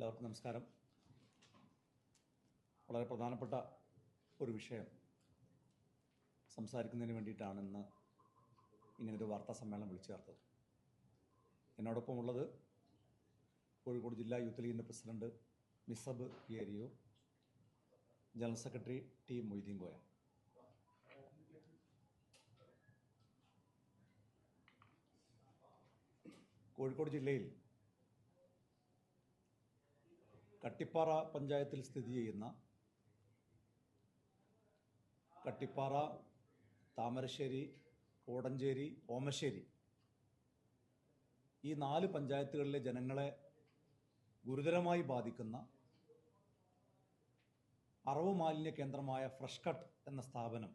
എല്ലാവർക്കും നമസ്കാരം. വളരെ പ്രധാനപ്പെട്ട ഒരു വിഷയം സംസാരിക്കുന്നതിന് വേണ്ടിയിട്ടാണ് ഇന്ന് ഇങ്ങനൊരു വാർത്താ സമ്മേളനം വിളിച്ചു ചേർത്തത്. എന്നോടൊപ്പം ഉള്ളത് കോഴിക്കോട് ജില്ലാ യൂത്ത് ലീഗിന്റെ president Misab P അരിയോ general secretary T Moideen Koya Kozhikode ജില്ലയിൽ കട്ടിപ്പാറ പഞ്ചായത്തിൽ സ്ഥിതി ചെയ്യുന്ന കട്ടിപ്പാറ താമരശ്ശേരി കോടഞ്ചേരി ഓമശ്ശേരി ഈ നാല് പഞ്ചായത്തുകളിലെ ജനങ്ങളെ ഗുരുതരമായി ബാധിക്കുന്ന അറവ് മാലിന്യ കേന്ദ്രമായ ഫ്രഷ് കട്ട് എന്ന സ്ഥാപനം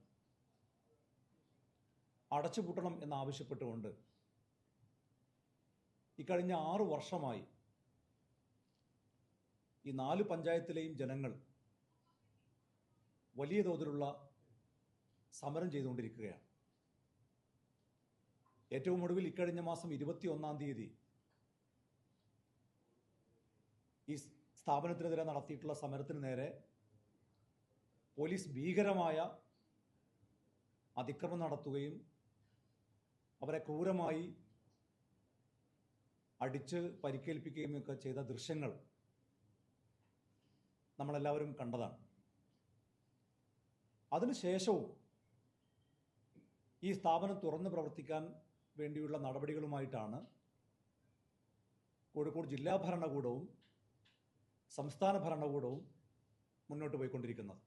അടച്ചുപൂട്ടണം എന്നാവശ്യപ്പെട്ടുകൊണ്ട് ഇക്കഴിഞ്ഞ ആറു വർഷമായി ഈ നാല് പഞ്ചായത്തിലെയും ജനങ്ങൾ വലിയ തോതിലുള്ള സമരം ചെയ്തുകൊണ്ടിരിക്കുകയാണ്. ഏറ്റവും ഒടുവിൽ ഇക്കഴിഞ്ഞ മാസം ഇരുപത്തി ഒന്നാം തീയതി ഈ സ്ഥാപനത്തിനെതിരെ നടത്തിയിട്ടുള്ള സമരത്തിന് നേരെ പോലീസ് ഭീകരമായ അതിക്രമം നടത്തുകയും അവരെ ക്രൂരമായി അടിച്ച് പരിക്കേൽപ്പിക്കുകയും ഒക്കെ ചെയ്ത ദൃശ്യങ്ങൾ നമ്മളെല്ലാവരും കണ്ടതാണ്. അതിനുശേഷവും ഈ സ്ഥാപനം തുറന്ന് പ്രവർത്തിക്കാൻ വേണ്ടിയുള്ള നടപടികളുമായിട്ടാണ് കോഴിക്കോട് ജില്ലാ ഭരണകൂടവും സംസ്ഥാന ഭരണകൂടവും മുന്നോട്ട് പോയിക്കൊണ്ടിരിക്കുന്നത്.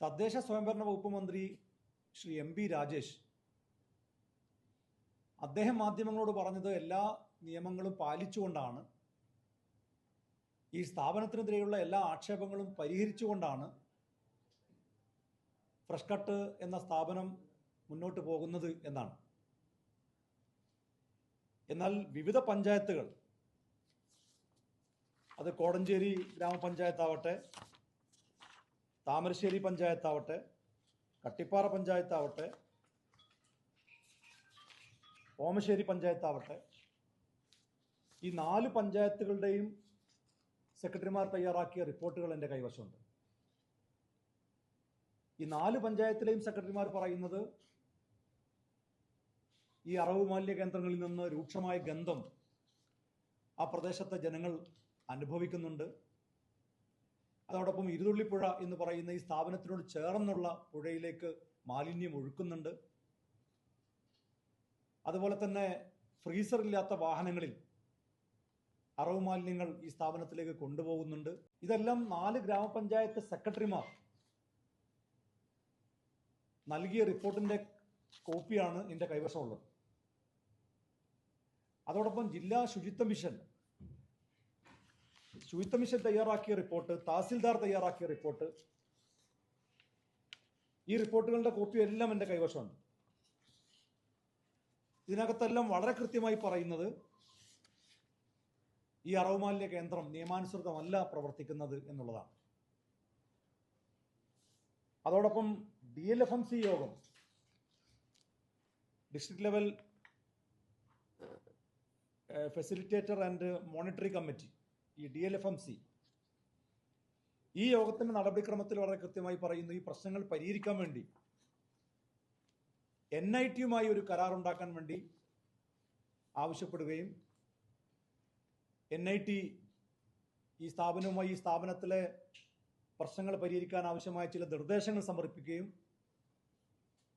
തദ്ദേശ സ്വയംഭരണ വകുപ്പ് മന്ത്രി ശ്രീ എം പി രാജേഷ് അദ്ദേഹം മാധ്യമങ്ങളോട് പറഞ്ഞത് എല്ലാ നിയമങ്ങളും പാലിച്ചുകൊണ്ടാണ് ഈ സ്ഥാപനത്തിനെതിരെയുള്ള എല്ലാ ആക്ഷേപങ്ങളും പരിഹരിച്ചുകൊണ്ടാണ് ഫ്രഷ് കട്ട് എന്ന സ്ഥാപനം മുന്നോട്ട് പോകുന്നത് എന്നാണ്. എന്നാൽ വിവിധ പഞ്ചായത്തുകൾ അത് കോടഞ്ചേരി ഗ്രാമപഞ്ചായത്താവട്ടെ താമരശ്ശേരി പഞ്ചായത്താവട്ടെ കട്ടിപ്പാറ പഞ്ചായത്താവട്ടെ ഓമശ്ശേരി പഞ്ചായത്താവട്ടെ ഈ നാല് പഞ്ചായത്തുകളുടെയും സെക്രട്ടറിമാർ തയ്യാറാക്കിയ റിപ്പോർട്ടുകൾ എന്റെ കൈവശമുണ്ട്. ഈ നാല് പഞ്ചായത്തിലെയും സെക്രട്ടറിമാർ പറയുന്നത് ഈ അറവ് മാലിന്യ കേന്ദ്രങ്ങളിൽ നിന്ന് രൂക്ഷമായ ഗന്ധം ആ പ്രദേശത്തെ ജനങ്ങൾ അനുഭവിക്കുന്നുണ്ട്. അതോടൊപ്പം ഇരുതുള്ളിപ്പുഴ എന്ന് പറയുന്ന ഈ സ്ഥാപനത്തിനോട് ചേർന്നുള്ള പുഴയിലേക്ക് മാലിന്യം ഒഴുക്കുന്നുണ്ട്. അതുപോലെ തന്നെ ഫ്രീസർ ഇല്ലാത്ത വാഹനങ്ങളിൽ അറവ് മാലിന്യങ്ങൾ ഈ സ്ഥാപനത്തിലേക്ക് കൊണ്ടുപോകുന്നുണ്ട്. ഇതെല്ലാം നാല് ഗ്രാമപഞ്ചായത്ത് സെക്രട്ടറിമാർ നൽകിയ റിപ്പോർട്ടിന്റെ കോപ്പിയാണ് എന്റെ കൈവശമുള്ളത്. അതോടൊപ്പം ജില്ലാ ശുചിത്വ മിഷൻ ശുചിത്വ മിഷൻ തയ്യാറാക്കിയ റിപ്പോർട്ട് തഹസിൽദാർ തയ്യാറാക്കിയ റിപ്പോർട്ട് ഈ റിപ്പോർട്ടുകളുടെ കോപ്പി എല്ലാം എന്റെ കൈവശമുണ്ട്. ഇതിനകത്തെല്ലാം വളരെ കൃത്യമായി പറയുന്നത് ഈ അറവുമാലിന്യ കേന്ദ്രം നിയമാനുസൃതമല്ല പ്രവർത്തിക്കുന്നത് എന്നുള്ളതാണ്. അതോടൊപ്പം D L F M C യോഗം district level facilitator and monitory committee ഈ D L F M C ഈ യോഗത്തിന്റെ നടപടിക്രമത്തിൽ വളരെ കൃത്യമായി പറയുന്നു ഈ പ്രശ്നങ്ങൾ പരിഹരിക്കാൻ വേണ്ടി എൻ ഐ ടിയുമായി ഒരു കരാർ ഉണ്ടാക്കാൻ വേണ്ടി ആവശ്യപ്പെടുകയും എൻ ഐ ടി ഈ സ്ഥാപനവുമായി ഈ സ്ഥാപനത്തിലെ പ്രശ്നങ്ങൾ പരിഹരിക്കാൻ ആവശ്യമായ ചില നിർദ്ദേശങ്ങൾ സമർപ്പിക്കുകയും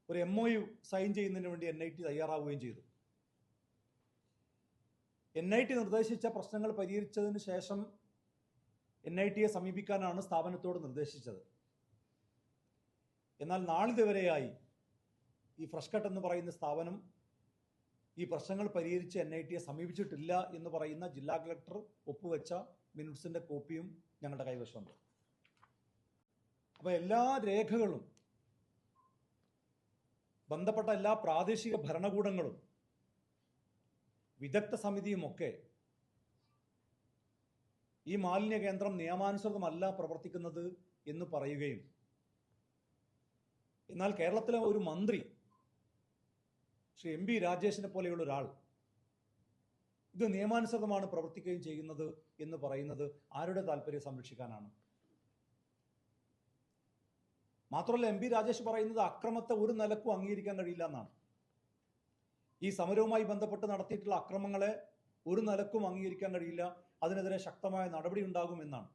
ഒരു എം ഒ യു സൈൻ ചെയ്യുന്നതിന് വേണ്ടി എൻ ഐ ടി തയ്യാറാവുകയും ചെയ്തു. എൻ ഐ ടി നിർദ്ദേശിച്ച പ്രശ്നങ്ങൾ പരിഹരിച്ചതിന് ശേഷം എൻ ഐ ടിയെ സമീപിക്കാനാണ് സ്ഥാപനത്തോട് നിർദ്ദേശിച്ചത്. എന്നാൽ നാളിതുവരെയായി ഈ ഫ്രഷ്കട്ട് എന്ന് പറയുന്ന സ്ഥാപനം ഈ പ്രശ്നങ്ങൾ പരിഹരിച്ച് എൻ ഐ ടിയെ സമീപിച്ചിട്ടില്ല എന്ന് പറയുന്ന ജില്ലാ കളക്ടർ ഒപ്പുവെച്ച മിനിറ്റ്സിന്റെ കോപ്പിയും ഞങ്ങളുടെ കൈവശമുണ്ട്. അപ്പോൾ എല്ലാ രേഖകളും ബന്ധപ്പെട്ട എല്ലാ പ്രാദേശിക ഭരണകൂടങ്ങളും വിദഗ്ധ സമിതിയുമൊക്കെ ഈ മാലിന്യ കേന്ദ്രം നിയമാനുസൃതമല്ല പ്രവർത്തിക്കുന്നത് എന്ന് പറയുകയും എന്നാൽ കേരളത്തിലെ ഒരു മന്ത്രി ശ്രീ എം പി രാജേഷിനെ പോലെയുള്ള ഒരാൾ ഇത് നിയമാനുസൃതമാണ് പ്രവർത്തിക്കുകയും ചെയ്യുന്നത് എന്ന് പറയുന്നത് ആരുടെ താല്പര്യം സംരക്ഷിക്കാനാണ്? മാത്രമല്ല എം രാജേഷ് പറയുന്നത് അക്രമത്തെ ഒരു നിലക്കും അംഗീകരിക്കാൻ കഴിയില്ല എന്നാണ്. ഈ സമരവുമായി ബന്ധപ്പെട്ട് നടത്തിയിട്ടുള്ള അക്രമങ്ങളെ ഒരു നിലക്കും അംഗീകരിക്കാൻ കഴിയില്ല. അതിനെതിരെ ശക്തമായ നടപടി ഉണ്ടാകും എന്നാണ്.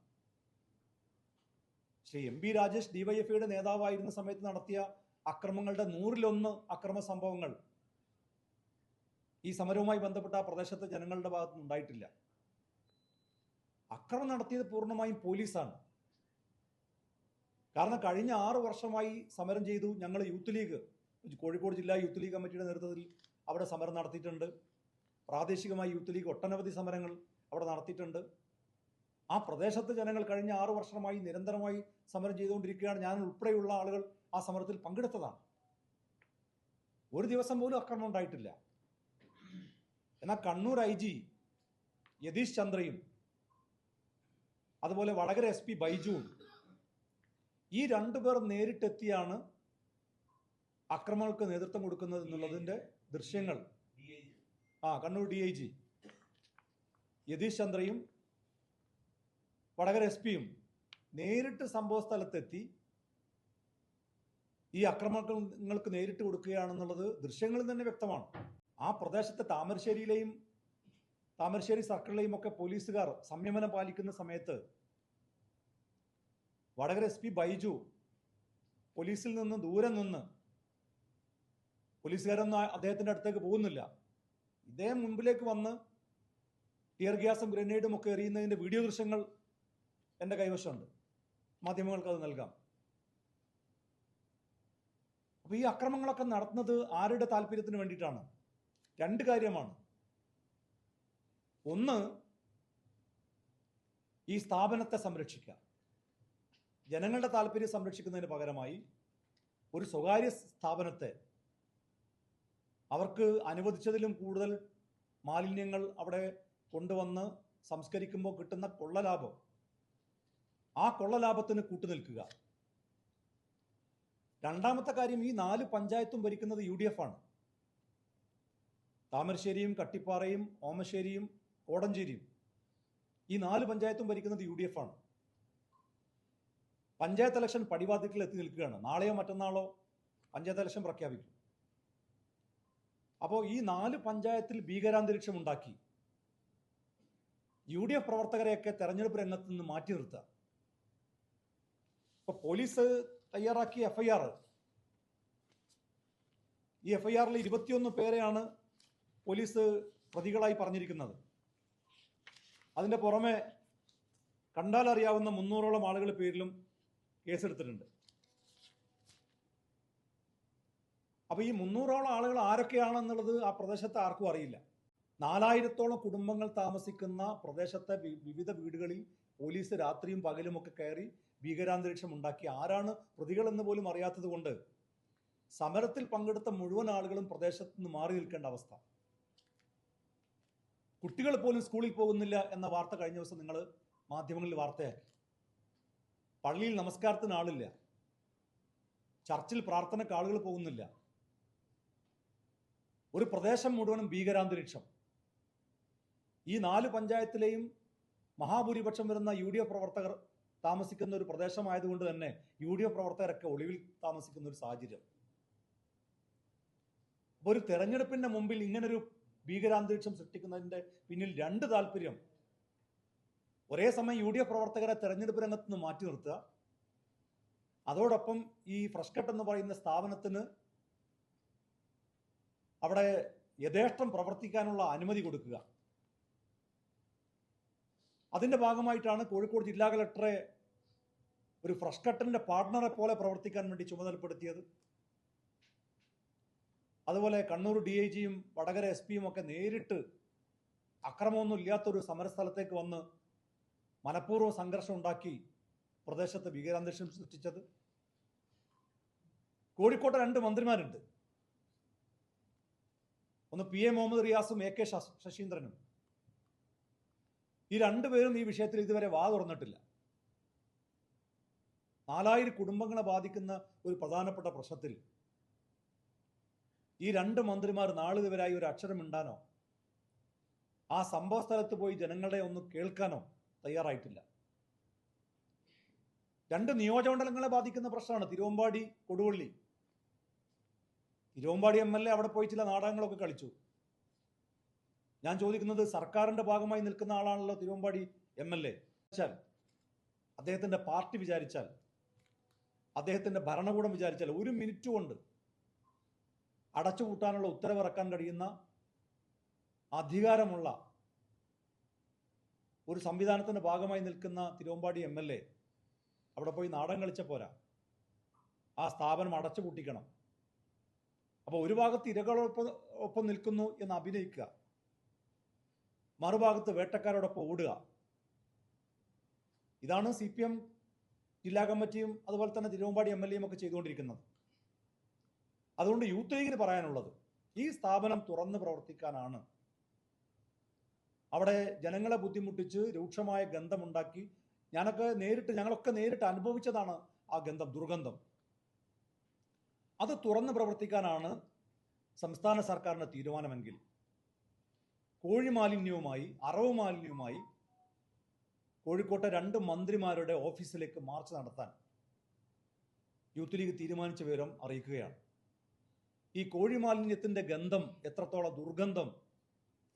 ശ്രീ എം പി രാജേഷ് ഡിവൈഎഫ്ഐയുടെ നേതാവായിരുന്ന സമയത്ത് നടത്തിയ അക്രമങ്ങളുടെ നൂറിലൊന്ന് അക്രമ സംഭവങ്ങൾ ഈ സമരവുമായി ബന്ധപ്പെട്ട ആ പ്രദേശത്തെ ജനങ്ങളുടെ ഭാഗത്തുനിന്ന് ഉണ്ടായിട്ടില്ല. അക്രമം നടത്തിയത് പൂർണമായും പോലീസാണ്. കാരണം കഴിഞ്ഞ ആറ് വർഷമായി സമരം ചെയ്തു ഞങ്ങൾ യൂത്ത് ലീഗ് കോഴിക്കോട് ജില്ലാ യൂത്ത് ലീഗ് കമ്മിറ്റിയുടെ നേതൃത്വത്തിൽ അവിടെ സമരം നടത്തിയിട്ടുണ്ട്. പ്രാദേശികമായി യൂത്ത് ലീഗ് ഒട്ടനവധി സമരങ്ങൾ അവിടെ നടത്തിയിട്ടുണ്ട്. ആ പ്രദേശത്തെ ജനങ്ങൾ കഴിഞ്ഞ ആറു വർഷമായി നിരന്തരമായി സമരം ചെയ്തുകൊണ്ടിരിക്കുകയാണ്. ഞാൻ ഉൾപ്പെടെയുള്ള ആളുകൾ ആ സമരത്തിൽ പങ്കെടുത്തതാണ്. ഒരു ദിവസം പോലും അക്രമം ഉണ്ടായിട്ടില്ല. എന്നാൽ കണ്ണൂർ ഐ ജി യതീഷ് ചന്ദ്രയും അതുപോലെ വടകര എസ് പി ബൈജുവും ഈ രണ്ടുപേർ നേരിട്ടെത്തിയാണ് അക്രമങ്ങൾക്ക് നേതൃത്വം കൊടുക്കുന്നത് എന്നുള്ളതിന്റെ ദൃശ്യങ്ങൾ. ആ Kannur D I G. Yathish ചന്ദ്രയും Vadakara S പിയും നേരിട്ട് സംഭവ സ്ഥലത്തെത്തി ഈ അക്രമങ്ങൾക്ക് നേരിട്ട് കൊടുക്കുകയാണെന്നുള്ളത് ദൃശ്യങ്ങളിൽ തന്നെ വ്യക്തമാണ്. ആ പ്രദേശത്തെ താമരശ്ശേരിയിലെയും താമരശ്ശേരി സർക്കിളിലെയും ഒക്കെ പോലീസുകാർ സംയമനം പാലിക്കുന്ന സമയത്ത് വടകര എസ് പി ബൈജു പോലീസിൽ നിന്ന് ദൂരെ നിന്ന് പോലീസുകാരൊന്നും അദ്ദേഹത്തിന്റെ അടുത്തേക്ക് പോകുന്നില്ല. ഇദ്ദേഹം മുൻപിലേക്ക് വന്ന് ടിയർ ഗ്യാസും ഗ്രനേഡും ഒക്കെ എറിയുന്നതിന്റെ വീഡിയോ ദൃശ്യങ്ങൾ എന്റെ കൈവശമുണ്ട്. മാധ്യമങ്ങൾക്ക് അത് നൽകാം. അപ്പോൾ ഈ അക്രമങ്ങളൊക്കെ നടത്തുന്നത് ആരുടെ താല്പര്യത്തിന് വേണ്ടിയിട്ടാണ്? രണ്ട് കാര്യമാണ്. ഒന്ന് ഈ സ്ഥാപനത്തെ സംരക്ഷിക്കുക. ജനങ്ങളുടെ താല്പര്യം സംരക്ഷിക്കുന്നതിന് പകരമായി ഒരു സ്വകാര്യ സ്ഥാപനത്തെ അവർക്ക് അനുവദിച്ചതിലും കൂടുതൽ മാലിന്യങ്ങൾ അവിടെ കൊണ്ടുവന്ന് സംസ്കരിക്കുമ്പോൾ കിട്ടുന്ന കൊള്ളലാഭം. ആ കൊള്ളലാഭത്തിന് കൂട്ടുനിൽക്കുക. രണ്ടാമത്തെ കാര്യം ഈ നാല് പഞ്ചായത്തും ഭരിക്കുന്നത് യു ഡി എഫ് ആണ്. താമരശ്ശേരിയും കട്ടിപ്പാറയും ഓമശ്ശേരിയും കോടഞ്ചേരിയും ഈ നാല് പഞ്ചായത്തും ഭരിക്കുന്നത് യു ഡി എഫ് ആണ്. പഞ്ചായത്ത് ഇലക്ഷൻ പടിവാതിക്കൽ എത്തി നിൽക്കുകയാണ്. നാളെയോ മറ്റന്നാളോ പഞ്ചായത്ത് ഇലക്ഷൻ പ്രഖ്യാപിക്കും. അപ്പോൾ ഈ നാല് പഞ്ചായത്തിൽ ഭീകരാന്തരീക്ഷം ഉണ്ടാക്കി യു ഡി എഫ് പ്രവർത്തകരെയൊക്കെ തെരഞ്ഞെടുപ്പ് രംഗത്ത് നിന്ന് മാറ്റി നിർത്തുക. ഇപ്പൊ പോലീസ് തയ്യാറാക്കിയ എഫ്ഐആർ ഈ എഫ്ഐആറിൽ ഇരുപത്തിയൊന്ന് പേരെയാണ് പോലീസ് പ്രതികളായി പറഞ്ഞിരിക്കുന്നത്. അതിന്റെ പുറമെ കണ്ടാൽ അറിയാവുന്ന മുന്നൂറോളം ആളുകളുടെ പേരിലും കേസെടുത്തിട്ടുണ്ട്. അപ്പോൾ ഈ മുന്നൂറോളം ആളുകൾ ആരൊക്കെയാണെന്നുള്ളത് ആ പ്രദേശത്ത് ആർക്കും അറിയില്ല. നാലായിരത്തോളം കുടുംബങ്ങൾ താമസിക്കുന്ന പ്രദേശത്തെ വിവിധ വീടുകളിൽ പോലീസ് രാത്രിയും പകലും ഒക്കെ കയറി ഭീകരാന്തരീക്ഷം ഉണ്ടാക്കി. ആരാണ് പ്രതികളെന്ന് പോലും അറിയാത്തത് കൊണ്ട് സമരത്തിൽ പങ്കെടുത്ത മുഴുവൻ ആളുകളും പ്രദേശത്ത് നിന്ന് മാറി നിൽക്കേണ്ട അവസ്ഥ. കുട്ടികൾ പോലും സ്കൂളിൽ പോകുന്നില്ല എന്ന വാർത്ത കഴിഞ്ഞ ദിവസം നിങ്ങൾ മാധ്യമങ്ങളിൽ വാർത്തയാക്കി. പള്ളിയിൽ നമസ്കാരത്തിന് ആളില്ല. ചർച്ചിൽ പ്രാർത്ഥനയ്ക്ക് ആളുകൾ പോകുന്നില്ല. ഒരു പ്രദേശം മുഴുവനും ഭീകരാന്തരീക്ഷം. ഈ നാല് പഞ്ചായത്തിലെയും മഹാഭൂരിപക്ഷം വരുന്ന യു ഡി എഫ് പ്രവർത്തകർ താമസിക്കുന്ന ഒരു പ്രദേശമായതുകൊണ്ട് തന്നെ യു ഡി എഫ് പ്രവർത്തകരൊക്കെ ഒളിവിൽ താമസിക്കുന്ന ഒരു സാഹചര്യം. അപ്പൊ ഒരു തെരഞ്ഞെടുപ്പിന്റെ മുമ്പിൽ ഇങ്ങനൊരു ഭീകരാന്തരീക്ഷം സൃഷ്ടിക്കുന്നതിന്റെ പിന്നിൽ രണ്ട് താല്പര്യം. ഒരേ സമയം യു ഡി എഫ് പ്രവർത്തകരെ തെരഞ്ഞെടുപ്പ് രംഗത്ത് നിന്ന് മാറ്റി നിർത്തുക. അതോടൊപ്പം ഈ ഫ്രഷ്കട്ട് എന്ന് പറയുന്ന സ്ഥാപനത്തിന് അവിടെ യഥേഷ്ടം പ്രവർത്തിക്കാനുള്ള അനുമതി കൊടുക്കുക. അതിന്റെ ഭാഗമായിട്ടാണ് കോഴിക്കോട് ജില്ലാ കളക്ടറെ ഒരു ഫ്രഷ്കട്ടിന്റെ പാർട്ണറെ പോലെ പ്രവർത്തിക്കാൻ വേണ്ടി ചുമതലപ്പെടുത്തിയത്. അതുപോലെ കണ്ണൂർ ഡി ഐ ജിയും വടകര എസ് പിയും ഒക്കെ നേരിട്ട് അക്രമമൊന്നും ഇല്ലാത്തൊരു സമരസ്ഥലത്തേക്ക് വന്ന് മനഃപൂർവം സംഘർഷം ഉണ്ടാക്കി പ്രദേശത്ത് ഭീകരാന്തരീക്ഷം സൃഷ്ടിച്ചത്. കോഴിക്കോട്ടെ രണ്ട് മന്ത്രിമാരുണ്ട്. ഒന്ന് പി എ മുഹമ്മദ് റിയാസും എ കെ ശശ- ശശീന്ദ്രനും. ഈ രണ്ടുപേരും ഈ വിഷയത്തിൽ ഇതുവരെ വാ തുറന്നിട്ടില്ല. നാലായിരം കുടുംബങ്ങളെ ബാധിക്കുന്ന ഒരു പ്രധാനപ്പെട്ട പ്രശ്നത്തിൽ ഈ രണ്ട് മന്ത്രിമാർ നാളിതുവരായി ഒരു അക്ഷരം ഉണ്ടാനോ ആ സംഭവ സ്ഥലത്ത് പോയി ജനങ്ങളെ ഒന്ന് കേൾക്കാനോ തയ്യാറായിട്ടില്ല. രണ്ട് നിയോജകമണ്ഡലങ്ങളെ ബാധിക്കുന്ന പ്രശ്നമാണ്. Thiruvambady Koduvally. Thiruvambady M L A അവിടെ പോയി ചില നാടകങ്ങളൊക്കെ കളിച്ചു. ഞാൻ ചോദിക്കുന്നത് സർക്കാരിന്റെ ഭാഗമായി നിൽക്കുന്ന ആളാണല്ലോ തിരുവമ്പാടി എം എൽ എ. വെച്ചാൽ അദ്ദേഹത്തിന്റെ പാർട്ടി വിചാരിച്ചാൽ അദ്ദേഹത്തിന്റെ ഭരണകൂടം വിചാരിച്ചാൽ ഒരു മിനിറ്റ് കൊണ്ട് അടച്ചുപൂട്ടാനുള്ള ഉത്തരവിറക്കാൻ കഴിയുന്ന അധികാരമുള്ള ഒരു സംവിധാനത്തിന്റെ ഭാഗമായി നിൽക്കുന്ന തിരുവമ്പാടി എം എൽ എ അവിടെ പോയി നാടകം കളിച്ച പോരാ. ആ സ്ഥാപനം അടച്ചു പൂട്ടിക്കണം. അപ്പോൾ ഒരു ഭാഗത്ത് ഇരകളൊപ്പം ഒപ്പം നിൽക്കുന്നു എന്ന് അഭിനയിക്കുക. മറുഭാഗത്ത് വേട്ടക്കാരോടൊപ്പം ഓടുക. ഇതാണ് സി പി എം ജില്ലാ കമ്മിറ്റിയും അതുപോലെ തന്നെ തിരുവമ്പാടി എം എൽ എയും ഒക്കെ ചെയ്തുകൊണ്ടിരിക്കുന്നത്. അതുകൊണ്ട് യൂത്ത് ലീഗിന് പറയാനുള്ളത് ഈ സ്ഥാപനം തുറന്ന് പ്രവർത്തിക്കാനാണ്. അവിടെ ജനങ്ങളെ ബുദ്ധിമുട്ടിച്ച് രൂക്ഷമായ ഗന്ധമുണ്ടാക്കി ഞാനൊക്കെ നേരിട്ട് ഞങ്ങളൊക്കെ നേരിട്ട് അനുഭവിച്ചതാണ് ആ ഗന്ധം ദുർഗന്ധം. അത് തുറന്ന് പ്രവർത്തിക്കാനാണ് സംസ്ഥാന സർക്കാരിന്റെ തീരുമാനമെങ്കിൽ കോഴി മാലിന്യവുമായി അറവ് മാലിന്യവുമായി കോഴിക്കോട്ടെ രണ്ട് മന്ത്രിമാരുടെ ഓഫീസിലേക്ക് മാർച്ച് നടത്താൻ യൂത്ത് ലീഗ് തീരുമാനിച്ച വിവരം അറിയിക്കുകയാണ്. ഈ കോഴിമാലിന്യത്തിന്റെ ഗന്ധം എത്രത്തോളം ദുർഗന്ധം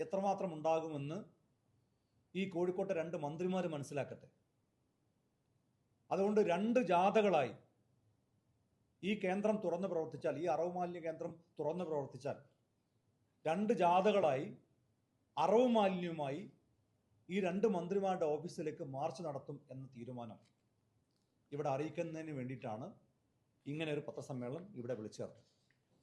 എത്രമാത്രം ഉണ്ടാകുമെന്ന് ഈ കോഴിക്കോട്ടെ രണ്ട് മന്ത്രിമാർ മനസ്സിലാക്കട്ടെ. അതുകൊണ്ട് രണ്ട് ജാഥകളായി ഈ കേന്ദ്രം തുറന്ന് പ്രവർത്തിച്ചാൽ ഈ അറവ് മാലിന്യ കേന്ദ്രം തുറന്ന് പ്രവർത്തിച്ചാൽ രണ്ട് ജാഥകളായി അറവ് മാലിന്യവുമായി ഈ രണ്ട് മന്ത്രിമാരുടെ ഓഫീസിലേക്ക് മാർച്ച് നടത്തും എന്ന തീരുമാനം ഇവിടെ അറിയിക്കുന്നതിന് വേണ്ടിയിട്ടാണ് ഇങ്ങനെ ഒരു പത്രസമ്മേളനം ഇവിടെ വിളിച്ചു ചേർത്തത്.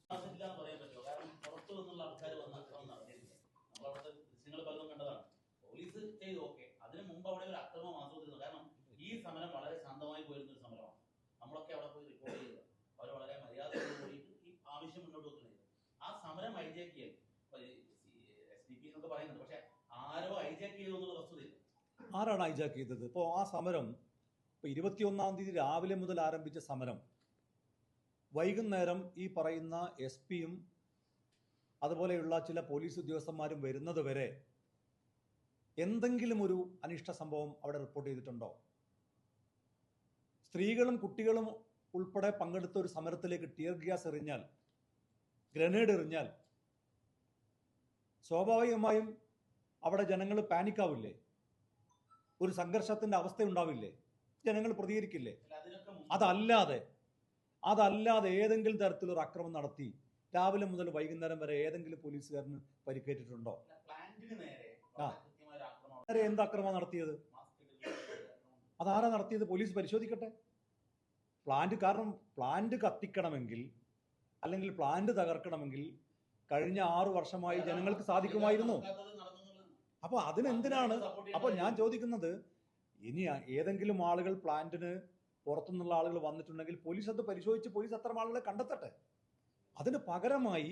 ഇല്ല എന്ന് പറയാൻ പറ്റുമോ? കാരണം പുറത്തു നിന്നുള്ള ആൾക്കാർ വന്ന് അക്രമം നടന്നിരുന്നത് നമ്മൾ അവിടുത്തെ ദൃശ്യങ്ങൾ പലതും കണ്ടതാണ്. പോലീസ് ചെയ്തു ഓക്കെ. അതിന് മുമ്പ് അവിടെ ഒരു അക്രമം ആസൂത്രിതം കാരണം ഈ സമരം വളരെ ശാന്തമായി പോയിരുന്ന ഒരു സമരമാണ്. നമ്മളൊക്കെ അവിടെ പോയി റിപ്പോർട്ട് ചെയ്തത് അവർ വളരെ മര്യാദയോട് കൂടിയിട്ട് ഈ ആവശ്യം മുന്നോട്ട് വെക്കുന്നത് ആ സമരം ഹൈജാക്ക് ചെയ്യൽ. എസ് ഡി പി എന്നൊക്കെ പറയുന്നുണ്ട്. പക്ഷെ ആരോ ഹൈജാക്ക് ചെയ്തു എന്നുള്ള വസ്തുതയില്ല ആരാണ് ഹൈജാക്ക് ചെയ്തത്? ഇപ്പോൾ ആ സമരം ഇപ്പോൾ ഇരുപത്തിയൊന്നാം തീയതി രാവിലെ മുതൽ ആരംഭിച്ച സമരം വൈകുന്നേരം ഈ പറയുന്ന എസ് പിയും അതുപോലെയുള്ള ചില പോലീസ് ഉദ്യോഗസ്ഥന്മാരും വരുന്നത് വരെ എന്തെങ്കിലും ഒരു അനിഷ്ട സംഭവം അവിടെ റിപ്പോർട്ട് ചെയ്തിട്ടുണ്ടോ? സ്ത്രീകളും കുട്ടികളും ഉൾപ്പെടെ പങ്കെടുത്ത ഒരു സമരത്തിലേക്ക് ടിയർ ഗ്യാസ് എറിഞ്ഞാൽ ഗ്രനേഡ് എറിഞ്ഞാൽ സ്വാഭാവികമായും അവിടെ ജനങ്ങൾ പാനിക്കാവില്ലേ? ഒരു സംഘർഷത്തിന്റെ അവസ്ഥ ഉണ്ടാവില്ലേ ജനങ്ങൾ പ്രതികരിക്കില്ലേ? അതല്ലാതെ അതല്ലാതെ ഏതെങ്കിലും തരത്തിലൊരു അക്രമം നടത്തി രാവിലെ മുതൽ വൈകുന്നേരം വരെ ഏതെങ്കിലും പോലീസുകാരന് പരിക്കേറ്റിട്ടുണ്ടോ? ആ. എന്ത് അക്രമം നടത്തിയത്. അതാരാ നടത്തിയത്? പോലീസ് പരിശോധിക്കട്ടെ. പ്ലാന്റ് കാരണം പ്ലാന്റ് കത്തിക്കണമെങ്കിൽ അല്ലെങ്കിൽ പ്ലാന്റ് തകർക്കണമെങ്കിൽ കഴിഞ്ഞ ആറു വർഷമായി ജനങ്ങൾക്ക് സാധിക്കുമായിരുന്നു. അപ്പോൾ അതിനെന്തിനാണ്? സപ്പോർട്ട് അപ്പൊ ഞാൻ ചോദിക്കുന്നത് ഇനി ഏതെങ്കിലും ആളുകൾ പ്ലാന്റിന് പുറത്തുനിന്നുള്ള ആളുകൾ വന്നിട്ടുണ്ടെങ്കിൽ പോലീസ് അത് പരിശോധിച്ച് പോലീസ് അത്തരം ആളുകളെ കണ്ടെത്തട്ടെ. അതിന് പകരമായി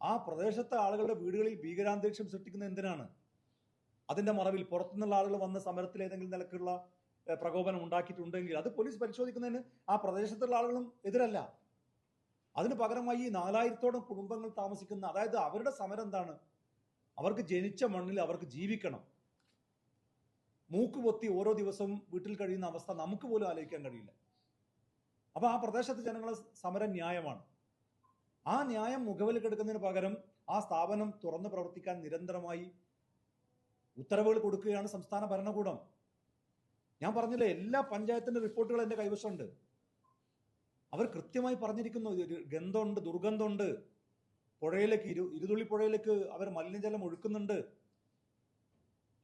ആ പ്രദേശത്തെ ആളുകളുടെ വീടുകളിൽ ഭീകരാന്തരീക്ഷം സൃഷ്ടിക്കുന്നത് എന്തിനാണ്? അതിന്റെ മറവിൽ പുറത്തുനിന്നുള്ള ആളുകൾ വന്ന് സമരത്തിൽ ഏതെങ്കിലും നിലക്കുള്ള പ്രകോപനം ഉണ്ടാക്കിയിട്ടുണ്ടെങ്കിൽ അത് പോലീസ് പരിശോധിക്കുന്നതിന് ആ പ്രദേശത്തുള്ള ആളുകളും എതിരല്ല. അതിന് പകരമായി ഈ നാലായിരത്തോളം കുടുംബങ്ങൾ താമസിക്കുന്ന അതായത് അവരുടെ സമരം എന്താണ്? അവർക്ക് ജനിച്ച മണ്ണിൽ അവർക്ക് ജീവിക്കണം. മൂക്ക് പൊത്തി ഓരോ ദിവസവും വീട്ടിൽ കഴിയുന്ന അവസ്ഥ നമുക്ക് പോലും ആലോചിക്കാൻ കഴിയില്ല. അപ്പൊ ആ പ്രദേശത്തെ ജനങ്ങളെ സമരം ന്യായമാണ്. ആ ന്യായം മുഖവിലക്കെടുക്കുന്നതിന് പകരം ആ സ്ഥാപനം തുറന്ന് പ്രവർത്തിക്കാൻ നിരന്തരമായി ഉത്തരവുകൾ കൊടുക്കുകയാണ് സംസ്ഥാന ഭരണകൂടം. ഞാൻ പറഞ്ഞില്ലേ എല്ലാ പഞ്ചായത്തിന്റെ റിപ്പോർട്ടുകൾ എന്റെ കൈവശമുണ്ട്. അവർ കൃത്യമായി പറഞ്ഞിരിക്കുന്നു ഗന്ധമുണ്ട് ദുർഗന്ധമുണ്ട്. പുഴയിലേക്ക് ഇരു ഇരുതുള്ളി പുഴയിലേക്ക് അവർ മലിനജലം ഒഴുക്കുന്നുണ്ട്.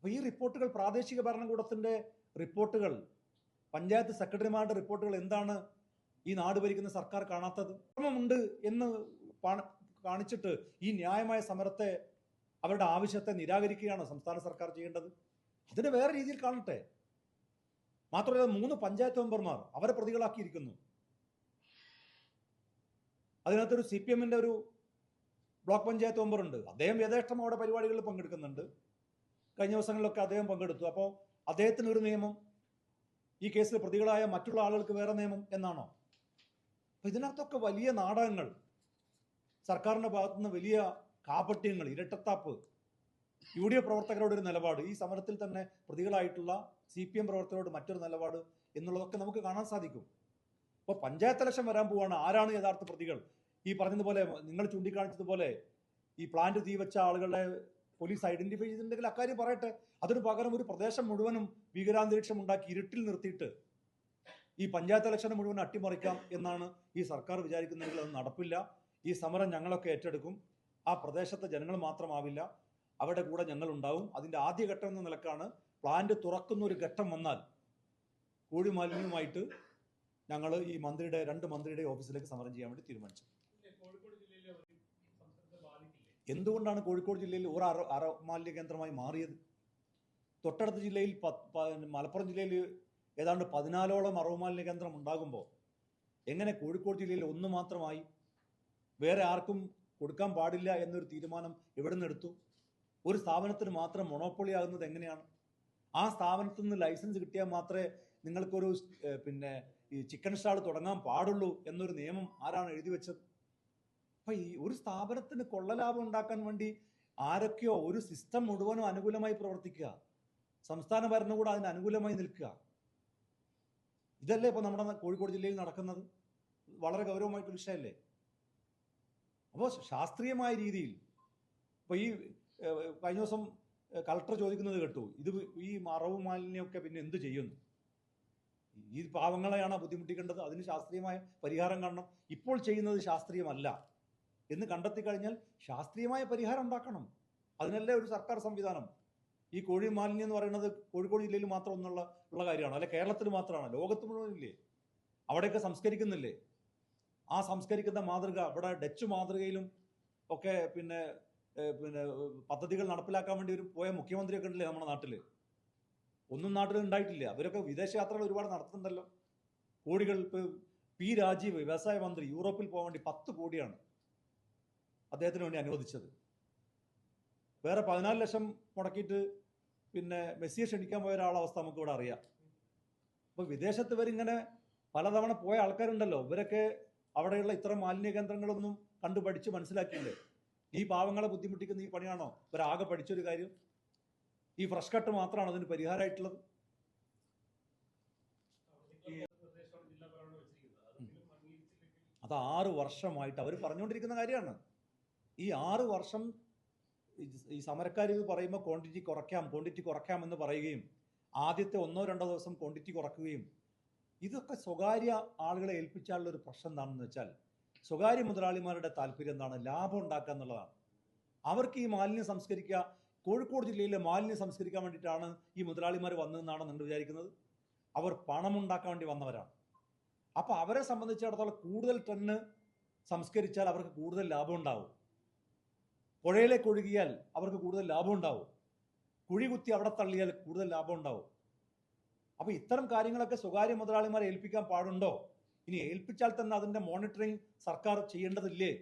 അപ്പൊ ഈ റിപ്പോർട്ടുകൾ പ്രാദേശിക ഭരണകൂടത്തിന്റെ റിപ്പോർട്ടുകൾ പഞ്ചായത്ത് സെക്രട്ടറിമാരുടെ റിപ്പോർട്ടുകൾ എന്താണ് ഈ നാട് ഭരിക്കുന്ന സർക്കാർ കാണാത്തത്? ക്രമമുണ്ട് എന്ന് കാണിച്ചിട്ട് ഈ ന്യായമായ സമരത്തെ അവരുടെ ആവശ്യത്തെ നിരാകരിക്കുകയാണ് സംസ്ഥാന സർക്കാർ ചെയ്യേണ്ടത്? അതിന് വേറെ രീതിയിൽ കാണട്ടെ. മാത്രമല്ല മൂന്ന് പഞ്ചായത്ത് മെമ്പർമാർ അവരെ പ്രതികളാക്കിയിരിക്കുന്നു. അതിനകത്തൊരു സി പി എമ്മിന്റെ ഒരു ബ്ലോക്ക് പഞ്ചായത്ത് മെമ്പറുണ്ട്. അദ്ദേഹം യഥേഷ്ടം അവിടെ പരിപാടികളിൽ പങ്കെടുക്കുന്നുണ്ട്. കഴിഞ്ഞ ദിവസങ്ങളിലൊക്കെ അദ്ദേഹം പങ്കെടുത്തു. അപ്പോൾ അദ്ദേഹത്തിന് ഒരു നിയമം ഈ കേസിൽ പ്രതികളായ മറ്റുള്ള ആളുകൾക്ക് വേറെ നിയമം എന്നാണോ? അപ്പൊ ഇതിനകത്തൊക്കെ വലിയ നാടകങ്ങൾ സർക്കാരിന്റെ ഭാഗത്തുനിന്ന് വലിയ കാപട്യങ്ങൾ ഇരട്ടത്താപ്പ് യു ഡി എഫ് പ്രവർത്തകരോട് ഒരു നിലപാട് ഈ സമരത്തിൽ തന്നെ പ്രതികളായിട്ടുള്ള സി പി എം പ്രവർത്തകരോട് മറ്റൊരു നിലപാട് എന്നുള്ളതൊക്കെ നമുക്ക് കാണാൻ സാധിക്കും. അപ്പോൾ പഞ്ചായത്ത് ഇലക്ഷൻ വരാൻ പോവാണ്. ആരാണ് യഥാർത്ഥ പ്രതികൾ? ഈ പറഞ്ഞതുപോലെ നിങ്ങൾ ചൂണ്ടിക്കാണിച്ചതുപോലെ ഈ പ്ലാന്റ് തീവച്ച ആളുകളെ പോലീസ് ഐഡന്റിഫൈ ചെയ്തിട്ടുണ്ടെങ്കിൽ അക്കാര്യം പറയട്ടെ. അതിന് പകരം ഒരു പ്രദേശം മുഴുവനും ഭീകരാന്തരീക്ഷം ഉണ്ടാക്കി ഇരുട്ടിൽ നിർത്തിയിട്ട് ഈ പഞ്ചായത്ത് ഇലക്ഷനെ മുഴുവൻ അട്ടിമറിക്കാം എന്നാണ് ഈ സർക്കാർ വിചാരിക്കുന്നതെങ്കിൽ അത് നടപ്പില്ല. ഈ സമരം ഞങ്ങളൊക്കെ ഏറ്റെടുക്കും. ആ പ്രദേശത്തെ ജനങ്ങൾ മാത്രമാവില്ല. അവിടെ കൂടെ ഞങ്ങൾ ഉണ്ടാവും. അതിന്റെ ആദ്യ ഘട്ടം എന്ന നിലക്കാണ് പ്ലാന്റ് തുറക്കുന്ന ഒരു ഘട്ടം വന്നാൽ കോഴി മാലിന്യവുമായിട്ട് ഞങ്ങൾ ഈ മന്ത്രിയുടെ രണ്ട് മന്ത്രിയുടെ ഓഫീസിലേക്ക് സമരം ചെയ്യാൻ വേണ്ടി തീരുമാനിച്ചു കോഴിക്കോട് ജില്ലയിലെ ഒരു സംസ്ഥാനത്തെ ബാധിക്കില്ലേ എന്തുകൊണ്ടാണ് കോഴിക്കോട് ജില്ലയിൽ ഒരു അറ അറ മാലിന്യ കേന്ദ്രമായി മാറിയത്? തൊട്ടടുത്ത ജില്ലയിൽ മലപ്പുറം ജില്ലയിൽ ഏതാണ്ട് പതിനാലോളം അറവ് മാലിന്യ കേന്ദ്രം ഉണ്ടാകുമ്പോൾ എങ്ങനെ കോഴിക്കോട് ജില്ലയിൽ ഒന്ന് മാത്രമായി വേറെ ആർക്കും കൊടുക്കാൻ പാടില്ല എന്നൊരു തീരുമാനം എവിടെ നിന്നെടുത്തു ഒരു സ്ഥാപനത്തിന് മാത്രം മൊണോപ്പൊളി ആകുന്നത് എങ്ങനെയാണ്? ആ സ്ഥാപനത്തിൽ നിന്ന് ലൈസൻസ് കിട്ടിയാൽ മാത്രമേ നിങ്ങൾക്കൊരു പിന്നെ ഈ ചിക്കൻ സ്റ്റാൾ തുടങ്ങാൻ പാടുള്ളൂ എന്നൊരു നിയമം ആരാണ് എഴുതി വെച്ചത്? അപ്പൊ ഈ ഒരു സ്ഥാപനത്തിന് കൊള്ളലാഭം ഉണ്ടാക്കാൻ വേണ്ടി ആരൊക്കെയോ ഒരു സിസ്റ്റം മുഴുവനും അനുകൂലമായി പ്രവർത്തിക്കുക. സംസ്ഥാന ഭരണകൂടം അതിന് അനുകൂലമായി നിൽക്കുക. ഇതല്ലേ ഇപ്പൊ നമ്മുടെ കോഴിക്കോട് ജില്ലയിൽ നടക്കുന്നത്? വളരെ ഗൗരവമായിട്ടുള്ള വിഷയമല്ലേ? അപ്പോൾ ശാസ്ത്രീയമായ രീതിയിൽ ഇപ്പൊ ഈ കഴിഞ്ഞ ദിവസം കളക്ടർ ചോദിക്കുന്നത് കേട്ടു. ഇത് ഈ മറവ് മാലിന്യമൊക്കെ പിന്നെ എന്ത് ചെയ്യുന്നു? ഈ പാവങ്ങളെയാണ് ബുദ്ധിമുട്ടിക്കേണ്ടത്. അതിന് ശാസ്ത്രീയമായ പരിഹാരം കാണണം. ഇപ്പോൾ ചെയ്യുന്നത് ശാസ്ത്രീയമല്ല. എന്ന് കണ്ടെത്തി കഴിഞ്ഞാൽ ശാസ്ത്രീയമായ പരിഹാരം ഉണ്ടാക്കണം. അതിനല്ലേ ഒരു സർക്കാർ സംവിധാനം? ഈ കോഴി മാലിന്യം എന്ന് പറയുന്നത് കോഴിക്കോട് ജില്ലയിൽ മാത്രം ഒന്നുള്ള ഉള്ള കാര്യമാണ്. അല്ലെ കേരളത്തിൽ മാത്രമാണ്. ലോകത്ത് മുഴുവനില്ലേ? അവിടെയൊക്കെ സംസ്കരിക്കുന്നില്ലേ? ആ സംസ്കരിക്കുന്ന മാതൃക ഇവിടെ ഡച്ച് മാതൃകയിലും ഒക്കെ പിന്നെ പിന്നെ പദ്ധതികൾ നടപ്പിലാക്കാൻ വേണ്ടി ഒരു പോയ മുഖ്യമന്ത്രിയൊക്കെ ഉണ്ടല്ലേ നമ്മുടെ നാട്ടിൽ ഒന്നും നാട്ടിൽ ഉണ്ടായിട്ടില്ല. അവരൊക്കെ വിദേശ വിദേശയാത്രകൾ ഒരുപാട് നടത്തുന്നുണ്ടല്ലോ. കോടികൾ ഇപ്പൊ പി രാജീവ് വ്യവസായ മന്ത്രി യൂറോപ്പിൽ പോകാൻ വേണ്ടി പത്ത് കോടിയാണ്. അദ്ദേഹത്തിന് വേണ്ടി അനുവദിച്ചത്. വേറെ പതിനാല് ലക്ഷം മുടക്കിയിട്ട് പിന്നെ മെസ്സിയെ ക്ഷണിക്കാൻ പോയ ഒരാളവസ്ഥ നമുക്ക് ഇവിടെ അറിയാം. അപ്പോൾ വിദേശത്ത് ഇവരിങ്ങനെ പലതവണ പോയ ആൾക്കാരുണ്ടല്ലോ. ഇവരൊക്കെ അവിടെയുള്ള ഇത്ര മാലിന്യ കേന്ദ്രങ്ങളൊന്നും കണ്ടു പഠിച്ച് മനസ്സിലാക്കിയില്ലേ? ഈ പാവങ്ങളെ ബുദ്ധിമുട്ടിക്കുന്ന ഈ പണിയാണോ? ഇവരാകെ പഠിച്ചൊരു കാര്യം. ഈ ഫ്രഷ് കട്ട് മാത്രമാണ് അതിന് പരിഹാരമായിട്ടുള്ളത്? അത് ആറ് വർഷമായിട്ട് അവർ പറഞ്ഞുകൊണ്ടിരിക്കുന്ന കാര്യമാണ്. ഈ ആറ് വർഷം ഈ- സമരക്കാർ ഇത് പറയുമ്പോൾ ക്വാണ്ടിറ്റി കുറയ്ക്കാം ക്വാണ്ടിറ്റി കുറയ്ക്കാം എന്ന് പറയുകയും ആദ്യത്തെ ഒന്നോ രണ്ടോ ദിവസം ക്വാണ്ടിറ്റി കുറക്കുകയും ഇതൊക്കെ സ്വകാര്യ ആളുകളെ ഏൽപ്പിച്ചാലുള്ള ഒരു പ്രശ്നം എന്താണെന്ന് വെച്ചാൽ സ്വകാര്യ മുതലാളിമാരുടെ താല്പര്യം എന്താണ്? ലാഭം ഉണ്ടാക്കുക എന്നുള്ളതാണ്. അവർക്ക് ഈ മാലിന്യം സംസ്കരിക്കുക കോഴിക്കോട് ജില്ലയിലെ മാലിന്യം സംസ്കരിക്കാൻ വേണ്ടിയിട്ടാണ് ഈ മുതലാളിമാർ വന്നതെന്നാണ് നിങ്ങൾ വിചാരിക്കുന്നത്? അവർ പണമുണ്ടാക്കാൻ വേണ്ടി വന്നവരാണ്. അപ്പോൾ അവരെ സംബന്ധിച്ചിടത്തോളം കൂടുതൽ ടണ്ണ് സംസ്കരിച്ചാൽ അവർക്ക് കൂടുതൽ ലാഭം ഉണ്ടാവും. പുഴയിലേക്ക് ഒഴുകിയാൽ അവർക്ക് കൂടുതൽ ലാഭം ഉണ്ടാവും. കുഴി കുത്തി അവിടെ തള്ളിയാൽ കൂടുതൽ ലാഭം ഉണ്ടാവും. അപ്പോൾ ഇത്തരം കാര്യങ്ങളൊക്കെ സ്വകാര്യ മുതലാളിമാരെ ഏൽപ്പിക്കാൻ പാടുണ്ടോ? ഇനി ഏൽപ്പിച്ചാൽ തന്നെ അതിന്റെ മോണിറ്ററിങ് സർക്കാർ ചെയ്യേണ്ടതില്ലേ?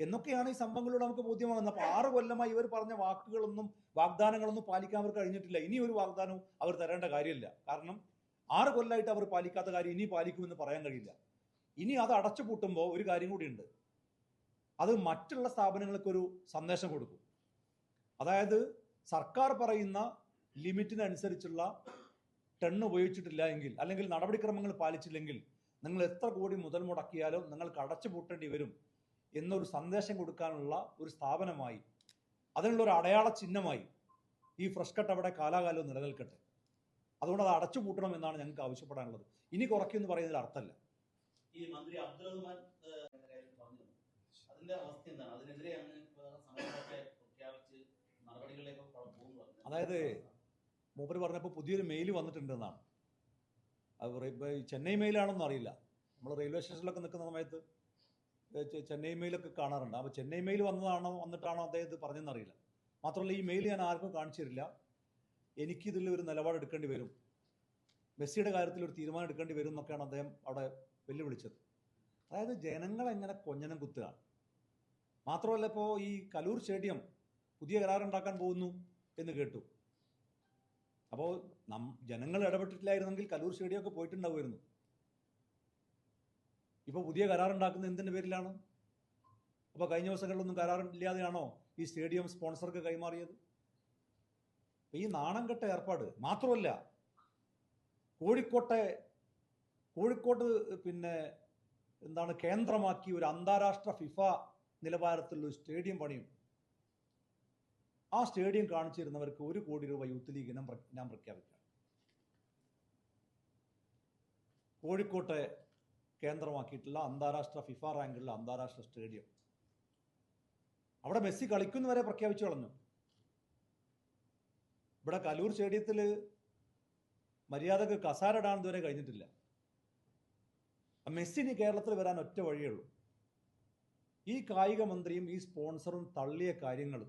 എന്നൊക്കെയാണ് ഈ സംഭവങ്ങളിലൂടെ നമുക്ക് ബോധ്യമാകുന്നത്. അപ്പൊ ആറ് കൊല്ലമായി ഇവർ പറഞ്ഞ വാക്കുകളൊന്നും വാഗ്ദാനങ്ങളൊന്നും പാലിക്കാൻ അവർ കഴിഞ്ഞിട്ടില്ല. ഇനി ഒരു വാഗ്ദാനവും അവർ തരേണ്ട കാര്യമില്ല. കാരണം ആറ് കൊല്ലമായിട്ട് അവർ പാലിക്കാത്ത കാര്യം ഇനി പാലിക്കുമെന്ന് പറയാൻ കഴിയില്ല. ഇനി അത് അടച്ചു പൂട്ടുമ്പോൾ ഒരു കാര്യം കൂടിയുണ്ട്. അത് മറ്റുള്ള സ്ഥാപനങ്ങൾക്ക് ഒരു സന്ദേശം കൊടുക്കും. അതായത് സർക്കാർ പറയുന്ന ലിമിറ്റിനനുസരിച്ചുള്ള ടണ്ണ് ഉപയോഗിച്ചിട്ടില്ല എങ്കിൽ അല്ലെങ്കിൽ നടപടിക്രമങ്ങൾ പാലിച്ചില്ലെങ്കിൽ നിങ്ങൾ എത്ര കോടി മുതൽ മുടക്കിയാലും നിങ്ങൾക്ക് അടച്ചു പൂട്ടേണ്ടി വരും എന്നൊരു സന്ദേശം കൊടുക്കാനുള്ള ഒരു സ്ഥാപനമായി അതിനുള്ള ഒരു അടയാള ചിഹ്നമായി ഈ ഫ്രഷ് കട്ട് അവിടെ കാലാകാലവും നിലനിൽക്കട്ടെ. അതുകൊണ്ട് അത് അടച്ചു പൂട്ടണം എന്നാണ് ഞങ്ങൾക്ക് ആവശ്യപ്പെടാനുള്ളത്. ഇനി കുറയ്ക്കും എന്ന് പറയുന്നതിൽ അർത്ഥമല്ല. ഈ മന്ത്രി അബ്ദുൾ റഹ്മാൻ ഏഹ്, എന്ന കാര്യം പറഞ്ഞു അതിന്റെ അവസ്ഥ എന്താണ്? അതിനെതിരെ പ്രഖ്യാപിച്ച് നടപടികളിലേക്ക് അതായത് മൂപ്പർ പറഞ്ഞപ്പോൾ പുതിയൊരു മെയിൽ വന്നിട്ടുണ്ടെന്നാണ്. അത് ചെന്നൈ മെയിലാണെന്നും അറിയില്ല. നമ്മൾ റെയിൽവേ സ്റ്റേഷനിലൊക്കെ നിൽക്കുന്ന സമയത്ത് ചെന്നൈ മെയിലൊക്കെ കാണാറുണ്ട്. അപ്പോൾ ചെന്നൈ മെയിൽ വന്നതാണോ വന്നിട്ടാണോ അദ്ദേഹം ഇത് പറഞ്ഞതെന്നറിയില്ല. മാത്രമല്ല ഈ മെയിൽ ഞാൻ ആർക്കും കാണിച്ചു തരില്ല എനിക്കിതിൽ ഒരു നിലപാട് എടുക്കേണ്ടി വരും. മെസ്സിയുടെ കാര്യത്തിൽ ഒരു തീരുമാനം എടുക്കേണ്ടി വരും എന്നൊക്കെയാണ് അദ്ദേഹം അവിടെ വെല്ലുവിളിച്ചത്. അതായത് ജനങ്ങളെങ്ങനെ കൊഞ്ഞനം കുത്തുക? മാത്രമല്ല ഇപ്പോൾ ഈ കലൂർ സ്റ്റേഡിയം പുതിയ കരാറുണ്ടാക്കാൻ പോകുന്നു എന്ന് കേട്ടു. അപ്പോൾ നം ജനങ്ങൾ ഇടപെട്ടിട്ടില്ലായിരുന്നെങ്കിൽ കലൂർ സ്റ്റേഡിയം ഒക്കെ പോയിട്ടുണ്ടാവുമായിരുന്നു. ഇപ്പോൾ പുതിയ കരാറുണ്ടാക്കുന്നത് എന്തിന്റെ പേരിലാണ്? അപ്പോൾ കഴിഞ്ഞ ദിവസങ്ങളിലൊന്നും കരാറില്ലാതെയാണോ ഈ സ്റ്റേഡിയം സ്പോൺസർക്ക് കൈമാറിയത്? ഈ നാണം കെട്ട ഏർപ്പാട് മാത്രമല്ല കോഴിക്കോട്ടെ കോഴിക്കോട്ട് പിന്നെ എന്താണ് കേന്ദ്രമാക്കി ഒരു അന്താരാഷ്ട്ര ഫിഫ നിലവാരത്തിലുള്ള സ്റ്റേഡിയം പണിയും. ആ സ്റ്റേഡിയം കാണിച്ചിരുന്നവർക്ക് ഒരു കോടി രൂപ യൂത്ത് ലീഗ് ഇനം ഞാൻ ഇനാം പ്രഖ്യാപിക്കാം. കോഴിക്കോട്ടെ കേന്ദ്രമാക്കിയിട്ടുള്ള അന്താരാഷ്ട്ര ഫിഫ റാങ്കുള്ള അന്താരാഷ്ട്ര സ്റ്റേഡിയം. അവിടെ മെസ്സി കളിക്കുന്നവരെ പ്രഖ്യാപിച്ചു കളഞ്ഞു. ഇവിടെ കലൂർ സ്റ്റേഡിയത്തിൽ മര്യാദയ്ക്ക് കസാര ഇടാൻ ഇതുവരെ കഴിഞ്ഞിട്ടില്ല. മെസ്സി മെസ്സിന് കേരളത്തിൽ വരാൻ ഒറ്റ വഴിയേ ഉള്ളൂ. ഈ കായിക മന്ത്രിയും ഈ സ്പോൺസറും തള്ളിയ കാര്യങ്ങൾ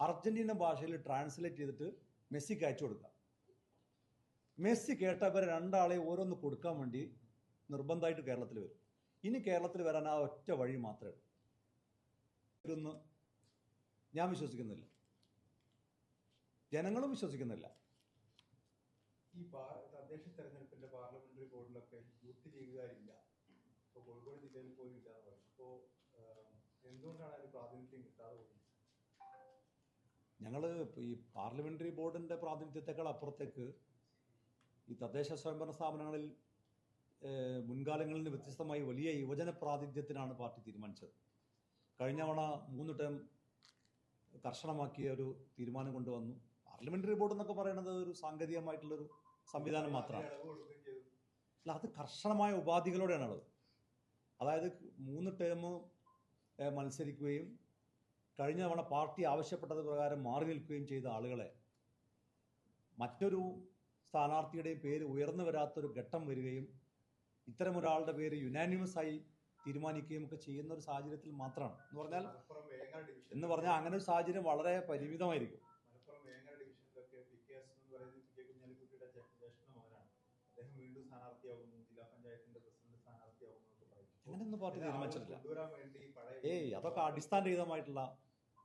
അർജന്റീന ഭാഷയിൽ ട്രാൻസ്ലേറ്റ് ചെയ്തിട്ട് മെസ്സിക്ക് അയച്ചു കൊടുക്കുക. മെസ്സി കേട്ടവരെ രണ്ടാളെ ഓരോന്ന് കൊടുക്കാൻ വേണ്ടി നിർബന്ധമായിട്ട് കേരളത്തിൽ വരും. ഇനി കേരളത്തിൽ വരാൻ ആ ഒറ്റ വഴി മാത്രമേ ഉള്ളൂ. ഞാൻ വിശ്വസിക്കുന്നില്ല. ജനങ്ങളും വിശ്വസിക്കുന്നില്ല. ഈ തദ്ദേശ തെരഞ്ഞെടുപ്പിന്റെ പാർലമെന്ററി ബോർഡിലൊക്കെ യൂത്ത് ലീഗുകാരില്ല. ഇപ്പോൾ കോഴിക്കോട് ജില്ലയിൽ പോലും ഇല്ലാന്ന് പറയും അപ്പോൾ എന്തുകൊണ്ടാണ് അതിന് പ്രാതിനിധ്യം കിട്ടാതെ പോകുന്നത് ഞങ്ങൾ ഈ പാർലമെന്ററി ബോർഡിന്റെ പ്രാതിനിധ്യത്തെക്കാൾ അപ്പുറത്തേക്ക് ഈ തദ്ദേശ സ്വയംഭരണ സ്ഥാപനങ്ങളിൽ മുൻകാലങ്ങളിൽ നിന്ന് വ്യത്യസ്തമായി വലിയ യുവജന പ്രാതിനിധ്യത്തിനാണ് പാർട്ടി തീരുമാനിച്ചത്. കഴിഞ്ഞ തവണ മൂന്ന് ടേം കർശനമാക്കിയ ഒരു തീരുമാനം കൊണ്ടുവന്നു. പാർലമെന്ററി ബോർഡ് എന്നൊക്കെ പറയുന്നത് ഒരു സാങ്കേതികമായിട്ടുള്ളൊരു സംവിധാനം മാത്രമാണ്. അല്ല അത് കർശനമായ ഉപാധികളോടെയാണുള്ളത്. അതായത് മൂന്ന് ടേം മത്സരിക്കുകയും കഴിഞ്ഞ തവണ പാർട്ടി ആവശ്യപ്പെട്ടത് പ്രകാരം മാറി നിൽക്കുകയും ചെയ്ത ആളുകളെ മറ്റൊരു സ്ഥാനാർത്ഥിയുടെയും പേര് ഉയർന്നു വരാത്തൊരു ഘട്ടം വരികയും ഇത്തരം ഒരാളുടെ പേര് യുനാനിമസ് ആയി തീരുമാനിക്കുകയും ഒക്കെ ചെയ്യുന്ന ഒരു സാഹചര്യത്തിൽ മാത്രമാണ് എന്ന് പറഞ്ഞാൽ എന്ന് പറഞ്ഞാൽ അങ്ങനെ ഒരു സാഹചര്യം വളരെ പരിമിതമായിരിക്കും. അദ്ദേഹം വീണ്ടും ഡിവിഷനിലൊക്കെ പി കെ എസ് എന്ന് പറയുന്നത് പി കെ കുഞ്ഞാലിക്കുട്ടിയുടെ ജേ- ജ്യേഷ്ഠ മകനാണ് അദ്ദേഹം വീണ്ടും സ്ഥാനാർത്ഥിയാവുന്നു ജില്ലാ പഞ്ചായത്തിന്റെ പ്രസിഡന്റ് സ്ഥാനാർത്ഥിയാവുന്നു എന്നൊക്കെ പറയും അങ്ങനെയൊന്നും പാർട്ടി തീരുമാനിച്ചിട്ടില്ല. കൊണ്ടുവരാൻ വേണ്ടി പഴയ ഏയ് അതൊക്കെ അടിസ്ഥാനരഹിതമായിട്ടുള്ള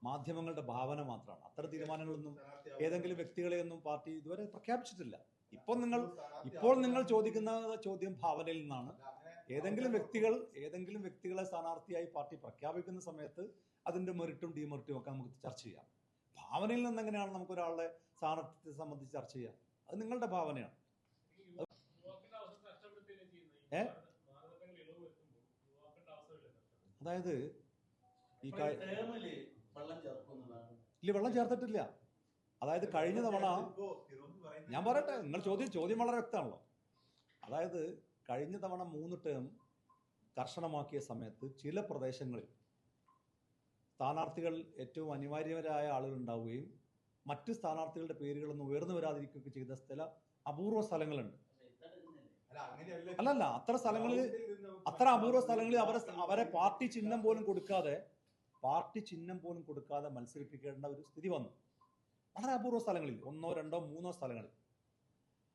മാധ്യമങ്ങളുടെ ഭാവന മാത്രമാണ്. അത്തരം തീരുമാനങ്ങളൊന്നും ഏതെങ്കിലും വ്യക്തികളെയൊന്നും പാർട്ടി ഇതുവരെ പ്രഖ്യാപിച്ചിട്ടില്ല. ഇപ്പോൾ നിങ്ങൾ ഇപ്പോൾ നിങ്ങൾ ചോദിക്കുന്ന ചോദ്യം ഭാവനയിൽ നിന്നാണ്. ഏതെങ്കിലും വ്യക്തികൾ ഏതെങ്കിലും വ്യക്തികളെ സ്ഥാനാർത്ഥിയായി പാർട്ടി പ്രഖ്യാപിക്കുന്ന സമയത്ത് അതിന്റെ മെറിറ്റും ഡിമെറിറ്റും ഒക്കെ നമുക്ക് ചർച്ച ചെയ്യാം. ഭാവനയിൽ നിന്ന് എങ്ങനെയാണ് നമുക്ക് ഒരാളുടെ സ്ഥാനാർത്ഥിത്തെ സംബന്ധിച്ച് ചർച്ച ചെയ്യാം? അത് നിങ്ങളുടെ ഭാവനയാണ്. ഈ അതായത് ഈ ഇല്ല വെള്ളം ചേർത്തിട്ടില്ല. അതായത് കഴിഞ്ഞ തവണ ഞാൻ പറയട്ടെ നിങ്ങൾ ചോദ്യം ചോദ്യം വളരെ വ്യക്തമാണല്ലോ. അതായത് കഴിഞ്ഞ തവണ മൂന്ന് ടേം കർശനമാക്കിയ സമയത്ത് ചില പ്രദേശങ്ങളിൽ സ്ഥാനാർത്ഥികൾ ഏറ്റവും അനിവാര്യവരായ ആളുകൾ ഉണ്ടാവുകയും മറ്റ് സ്ഥാനാർത്ഥികളുടെ പേരുകളൊന്നും ഉയർന്നു വരാതിരിക്കുകയൊക്കെ ചെയ്ത ചില അപൂർവ സ്ഥലങ്ങളുണ്ട് പക്ഷേ ഇതല്ലേ അല്ല അങ്ങനെയല്ല അല്ലല്ല അത്ര സ്ഥലങ്ങളിൽ അത്ര അപൂർവ സ്ഥലങ്ങളിൽ അവരെ അവരെ പാർട്ടി ചിഹ്നം പോലും കൊടുക്കാതെ പാർട്ടി ചിഹ്നം പോലും കൊടുക്കാതെ മത്സരിപ്പിക്കേണ്ട ഒരു സ്ഥിതി വന്നു. വളരെ അപൂർവ സ്ഥലങ്ങളിൽ ഒന്നോ രണ്ടോ മൂന്നോ സ്ഥലങ്ങളിൽ.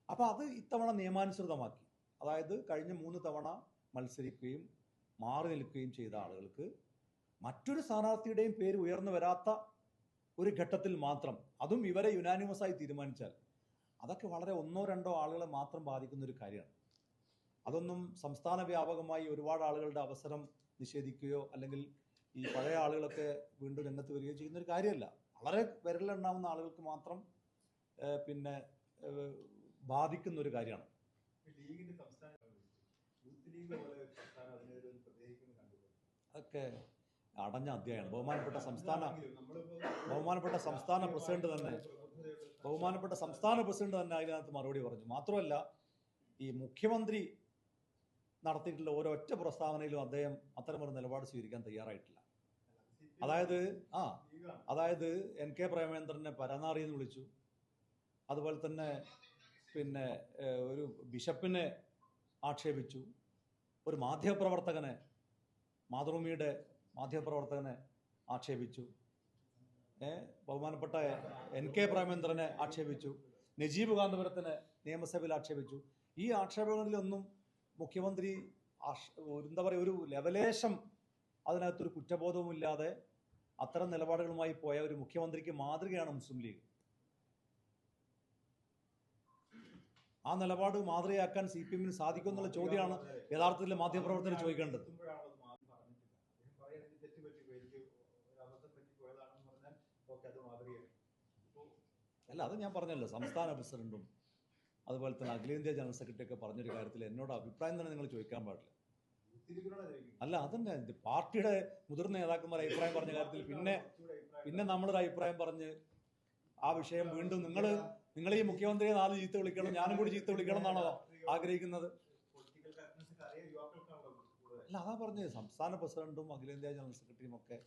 അപ്പോൾ അത് ഇത്തവണ നിയമാനുസൃതമാക്കി. അതായത് കഴിഞ്ഞ മൂന്ന് തവണ മത്സരിക്കുകയും മാറി നിൽക്കുകയും ചെയ്ത ആളുകൾക്ക് മറ്റൊരു സ്ഥാനാർത്ഥിയുടെയും പേര് ഉയർന്നു വരാത്ത ഒരു ഘട്ടത്തിൽ മാത്രം അതും ഇവരെ യുനാനിമസ് ആയി തീരുമാനിച്ചാൽ അതൊക്കെ വളരെ ഒന്നോ രണ്ടോ ആളുകളെ മാത്രം ബാധിക്കുന്ന ഒരു കാര്യമാണ്. അതൊന്നും സംസ്ഥാന വ്യാപകമായി ഒരുപാട് ആളുകളുടെ അവസരം നിഷേധിക്കുകയോ അല്ലെങ്കിൽ ഈ പഴയ ആളുകളൊക്കെ വീണ്ടും രംഗത്ത് വരികയോ ചെയ്യുന്ന ഒരു കാര്യമല്ല. വളരെ വിരലുണ്ടാവുന്ന ആളുകൾക്ക് മാത്രം പിന്നെ ബാധിക്കുന്ന ഒരു കാര്യമാണ്. അതൊക്കെ അടഞ്ഞ അധ്യായമാണ്. ബഹുമാനപ്പെട്ട സംസ്ഥാന ബഹുമാനപ്പെട്ട സംസ്ഥാന പ്രസിഡന്റ് തന്നെ ബഹുമാനപ്പെട്ട സംസ്ഥാന പ്രസിഡന്റ് തന്നെ അതിനകത്ത് മറുപടി പറഞ്ഞു. മാത്രമല്ല ഈ മുഖ്യമന്ത്രി നടത്തിയിട്ടുള്ള ഓരൊറ്റ പ്രസ്താവനയിലും അദ്ദേഹം അത്തരമൊരു നിലപാട് സ്വീകരിക്കാൻ തയ്യാറായിട്ടില്ല. അതായത് ആ അതായത് എൻ കെ പ്രേമേന്ദ്രനെ പരനാറി എന്ന് വിളിച്ചു. അതുപോലെ തന്നെ പിന്നെ ഒരു ബിഷപ്പിനെ ആക്ഷേപിച്ചു. ഒരു മാധ്യമപ്രവർത്തകനെ മാതൃഭൂമിയുടെ മാധ്യമപ്രവർത്തകനെ ആക്ഷേപിച്ചു. ബഹുമാനപ്പെട്ട എൻ കെ പ്രേമേന്ദ്രനെ ആക്ഷേപിച്ചു. നജീബ് കാന്തപുരത്തിനെ നിയമസഭയിൽ ആക്ഷേപിച്ചു. ഈ ആക്ഷേപങ്ങളിലൊന്നും മുഖ്യമന്ത്രി എന്താ പറയുക ഒരു ലെവലേശം അതിനകത്തൊരു കുറ്റബോധവുമില്ലാതെ അത്തരം നിലപാടുകളുമായി പോയ ഒരു മുഖ്യമന്ത്രിക്ക് മാതൃകയാണ് മുസ്ലിം ലീഗ്. ആ നിലപാട് മാതൃകയാക്കാൻ സി പി എമ്മിന് സാധിക്കും എന്നുള്ള ചോദ്യമാണ് യഥാർത്ഥത്തിൽ മാധ്യമപ്രവർത്തകർ ചോദിക്കേണ്ടത്. അല്ല അത് ഞാൻ പറഞ്ഞല്ലോ സംസ്ഥാന പ്രസിഡന്റും അതുപോലെ തന്നെ അഖിലേന്ത്യാ ജനറൽ സെക്രട്ടറി ഒക്കെ പറഞ്ഞൊരു കാര്യത്തിൽ എന്നോട് അഭിപ്രായം തന്നെ നിങ്ങൾ ചോദിക്കാൻ പാടില്ല. അല്ല അതന്നെ. പാർട്ടിയുടെ മുതിർന്ന നേതാക്കന്മാർ അഭിപ്രായം പറഞ്ഞ കാര്യത്തിൽ പിന്നെ പിന്നെ നമ്മളൊരു അഭിപ്രായം പറഞ്ഞ് ആ വിഷയം വീണ്ടും നിങ്ങൾ നിങ്ങൾ ഈ മുഖ്യമന്ത്രിയെ നാല് ചീത്ത വിളിക്കണം ഞാനും കൂടി ചീത്ത വിളിക്കണം എന്നാണോ ആഗ്രഹിക്കുന്നത്? അല്ല അതാ പറഞ്ഞത്. സംസ്ഥാന പ്രസിഡന്റും അഖിലേന്ത്യാ ജനറൽ സെക്രട്ടറിയും ഒക്കെ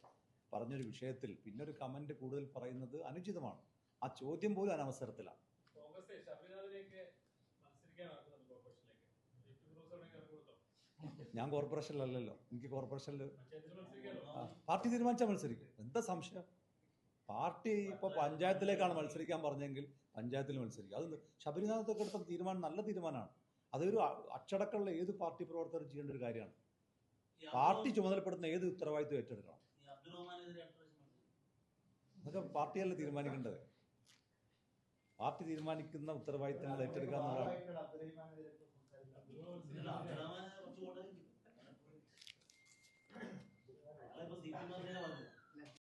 പറഞ്ഞൊരു വിഷയത്തിൽ പിന്നെ ഒരു കമന്റ് കൂടുതൽ പറയുന്നത് അനുചിതമാണ്. ആ ചോദ്യം പോലും അനവസരത്തിലാണ്. ഞാൻ കോർപ്പറേഷനിലല്ലല്ലോ. എനിക്ക് കോർപ്പറേഷനിൽ പാർട്ടി തീരുമാനിച്ചാൽ മത്സരിക്കും. എന്താ സംശയം? പാർട്ടി ഇപ്പോൾ പഞ്ചായത്തിലേക്കാണ് മത്സരിക്കാൻ പറഞ്ഞെങ്കിൽ പഞ്ചായത്തിൽ മത്സരിക്കും. അത് ശബരിനാഥത്തൊക്കെ എടുത്ത തീരുമാനം നല്ല തീരുമാനമാണ്. അതൊരു അച്ചടക്കമുള്ള ഏത് പാർട്ടി പ്രവർത്തകർ ചെയ്യേണ്ട ഒരു കാര്യമാണ്. പാർട്ടി ചുമതലപ്പെടുത്തുന്ന ഏത് ഉത്തരവാദിത്വം ഏറ്റെടുക്കണം. അതൊക്കെ പാർട്ടിയല്ലേ തീരുമാനിക്കേണ്ടത്? പാർട്ടി തീരുമാനിക്കുന്ന ഉത്തരവാദിത്തങ്ങൾ ഏറ്റെടുക്കുക എന്നുള്ളതാണ്.